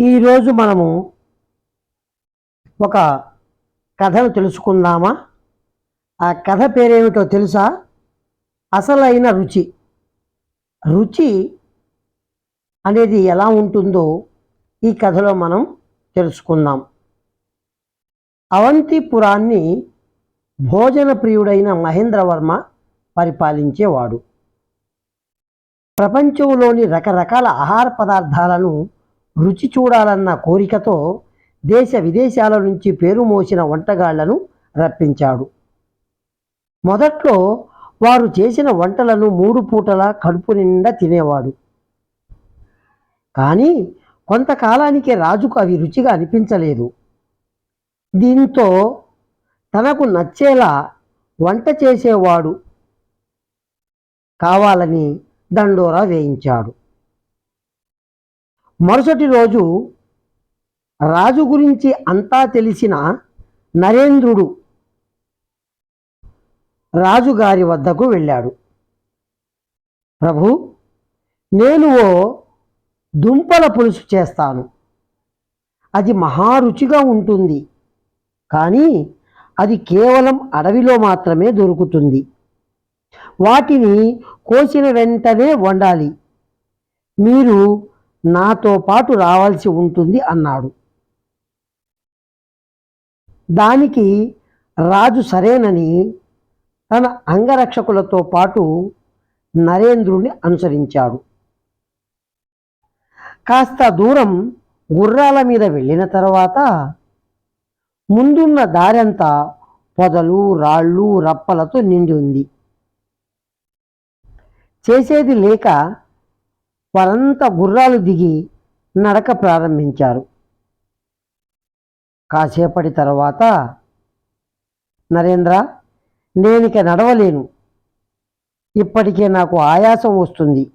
ఈరోజు మనము ఒక కథను తెలుసుకుందామా? ఆ కథ పేరేమిటో తెలుసా? అసలైన రుచి. రుచి అనేది ఎలా ఉంటుందో ఈ కథలో మనం తెలుసుకుందాం. అవంతిపురాన్ని భోజన ప్రియుడైన మహేంద్రవర్మ పరిపాలించేవాడు. ప్రపంచంలోని రకరకాల ఆహార పదార్థాలను రుచి చూడాలన్న కోరికతో దేశ విదేశాల నుంచి పేరు మోసిన వంటగాళ్ళను రప్పించాడు. మొదట్లో వారు చేసిన వంటలను మూడు పూటల కడుపు నిండా తినేవాడు. కానీ కొంతకాలానికి రాజుకు అవి రుచిగా అనిపించలేదు. దీంతో తనకు నచ్చేలా వంట చేసేవాడు కావాలని దండోరా వేయించాడు. మరుసటి రోజు రాజు గురించి అంతా తెలిసిన నరేంద్రుడు రాజుగారి వద్దకు వెళ్ళాడు. ప్రభు నేను ఓ దుంపల పులుసు చేస్తాను. అది మహారుచిగా ఉంటుంది. కానీ అది కేవలం అడవిలో మాత్రమే దొరుకుతుంది. వాటిని కోసిన వెంటనే వండాలి. మీరు నాతో పాటు రావాల్సి ఉంటుంది అన్నాడు. దానికి రాజు సరేనని తన అంగరక్షకులతో పాటు నరేంద్రుని అనుసరించాడు. కాస్త దూరం గుర్రాల మీద వెళ్ళిన తర్వాత ముందున్న దారంతా పొదలు రాళ్ళు రప్పలతో నిండి ఉంది. చేసేది లేక వారంతా గుర్రాలు దిగి నడక ప్రారంభించారు. కాసేపటి తర్వాత నరేంద్ర నేనిక నడవలేను. ఇప్పటికే నాకు ఆయాసం వస్తుంది.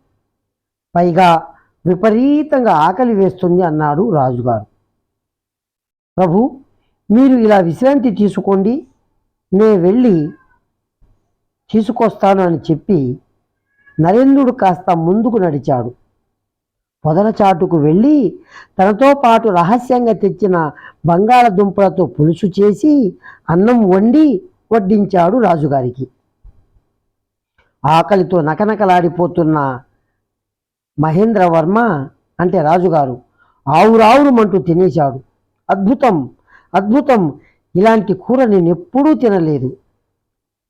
పైగా విపరీతంగా ఆకలి వేస్తుంది అన్నాడు రాజుగారు. ప్రభు మీరు ఇలా విశ్రాంతి తీసుకోండి. నే వెళ్ళి తీసుకొస్తాను అని చెప్పి నరేంద్రుడు కాస్త ముందుకు నడిచాడు. పొదల చాటుకు వెళ్ళి తనతో పాటు రహస్యంగా తెచ్చిన బంగాళదుంపలతో పులుసు చేసి అన్నం వండి వడ్డించాడు రాజుగారికి. ఆకలితో నకనకలాడిపోతున్న మహేంద్రవర్మ అంటే రాజుగారు ఆవురావురుమంటూ తినేశాడు. అద్భుతం అద్భుతం! ఇలాంటి కూర నేను ఎప్పుడూ తినలేదు.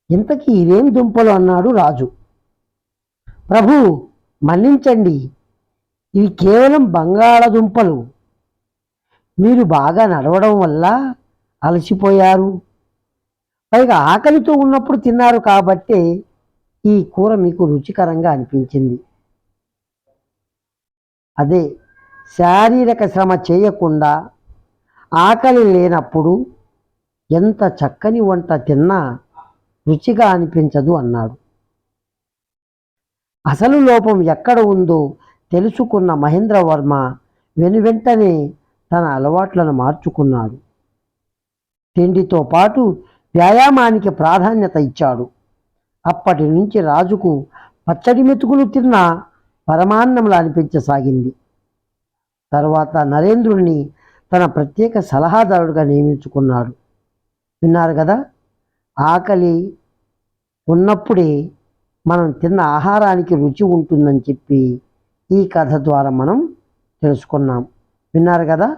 ఇంతకీ ఇవేం దుంపలు అన్నాడు రాజు. ప్రభు మన్నించండి. ఇవి కేవలం బంగాళదుంపలు. మీరు బాగా నడవడం వల్ల అలసిపోయారు. పైగా ఆకలితో ఉన్నప్పుడు తిన్నారు కాబట్టే ఈ కూర మీకు రుచికరంగా అనిపించింది. అదే శారీరక శ్రమ చేయకుండా ఆకలి లేనప్పుడు ఎంత చక్కని వంట తిన్నా రుచిగా అనిపించదు అన్నాడు. అసలు లోపం ఎక్కడ ఉందో తెలుసుకున్న మహేంద్రవర్మ వెనువెంటనే తన అలవాట్లను మార్చుకున్నాడు. తిండితో పాటు వ్యాయామానికి ప్రాధాన్యత ఇచ్చాడు. అప్పటి నుంచి రాజుకు పచ్చడి మెతుకులు తిన్న పరమాన్నంలా అనిపించసాగింది. తర్వాత నరేంద్రుడిని తన ప్రత్యేక సలహాదారుడిగా నియమించుకున్నాడు. విన్నారు కదా ఆకలి ఉన్నప్పుడే మనం తిన్న ఆహారానికి రుచి ఉంటుందని చెప్పి ఈ కథ ద్వారా మనం తెలుసుకున్నాం. విన్నారు కదా?